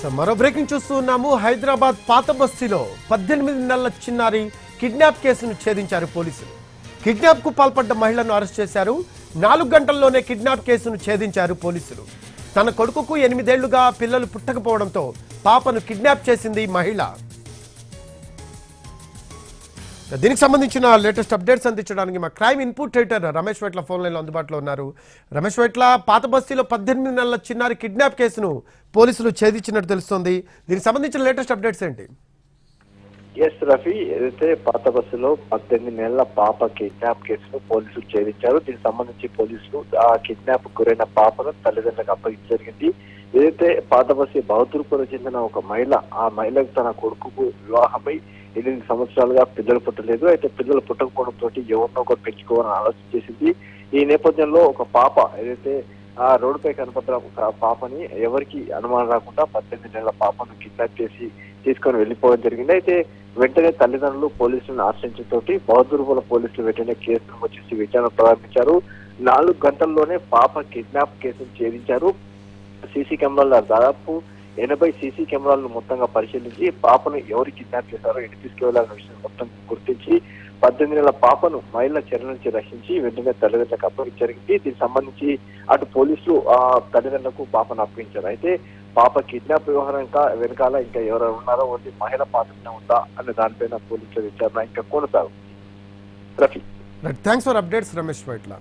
So మరో breaking చూస్తూ ఉన్నాము. హైదరాబాద్ పాత బస్తీలో పద్దెనిమిది నెలల చిన్నారి కిడ్నాప్ కేసును ఛేదించారు పోలీసులు. కిడ్నాప్కు పాల్పడ్డ మహిళను అరెస్ట్ చేశారు. నాలుగు గంటల్లోనే కిడ్నాప్ కేసును ఛేదించారు పోలీసులు. తన కొడుకుకు ఎనిమిదేళ్ళుగా పిల్లలు పుట్టకపోవడంతో పాపను కిడ్నాప్ చేసింది మహిళ. దీనికి సంబంధించిన లేటెస్ట్ అప్డేట్స్ అందించడానికి మా crime input editor Ramesh Vetla phone లైన్లో అందుబాటులో ఉన్నారు. రమేష్ వెట్ల పాత బస్తీలో పద్దెనిమిది నెలల చిన్నారి కిడ్నాప్ కేసును పోలీసులు ఛేదించినట్టు తెలుస్తోంది. దీనికి సంబంధించిన లేటెస్ట్ అప్డేట్స్ ఏంటి? ఎస్ రఫీ. ఏదైతే పాత బస్సులో పద్దెనిమిది నెలల పాప కిడ్నాప్ కేసును పోలీసులు ఛేదించారు దీనికి సంబంధించి పోలీసులు ఆ కిడ్నాప్ గురైన పాపను తల్లిదండ్రులకు అప్పగించడం జరిగింది. ఏదైతే పాత బస్సు బహదూర్పురం చెందిన ఒక మహిళ ఆ మహిళకు తన కొడుకుకు వివాహమై ఎనిమిది సంవత్సరాలుగా పిల్లలు పుట్టలేదు. అయితే పిల్లలు పుట్టకపోవడం తోటి ఎవరినో ఒకరు పెంచుకోవాలని ఆలోచన చేసింది. ఈ నేపథ్యంలో ఒక పాప ఏదైతే ఆ రోడ్డుపై కనపడ్డ ఒక పాపని ఎవరికి అనుమానం రాకుండా పద్దెనిమిది నెలల పాపను కిడ్నాప్ చేసి తీసుకొని వెళ్ళిపోవడం జరిగింది. అయితే వెంటనే తల్లిదండ్రులు పోలీసులను ఆశ్రయించడంతో బహదూర్పుల పోలీసులు వెంటనే కేసు నమోదు చేసి విచారణ ప్రారంభించారు. నాలుగు గంటల్లోనే పాప కిడ్నాప్ కేసును ఛేదించారు. సీసీ కెమెరాల దాదాపు ఎనభై సీసీ కెమెరాలను మొత్తంగా పరిశీలించి పాపను ఎవరు కిడ్నాప్ చేశారో ఎటు తీసుకువెళ్ళాలన్న విషయం మొత్తం గుర్తించి పద్దెనిమిది నెలల పాపను మహిళల చర్య నుంచి రక్షించి వెంటనే తల్లిదండ్రులకు అప్పగించ జరిగింది. దీనికి సంబంధించి అటు పోలీసులు ఆ తల్లిదండ్రులకు పాపను అప్పగించారు. అయితే పాప కిడ్నాప్ వ్యవహారం ఇంకా వెనకాల ఇంకా ఎవరెవరు ఉన్నారో ఓన్లీ మహిళ పాత్ర ఉందా అనే దానిపైన పోలీసుల విచారణ ఇంకా కొనసాగుతుంది. Rafi. Thanks for updates Ramesh Vaitla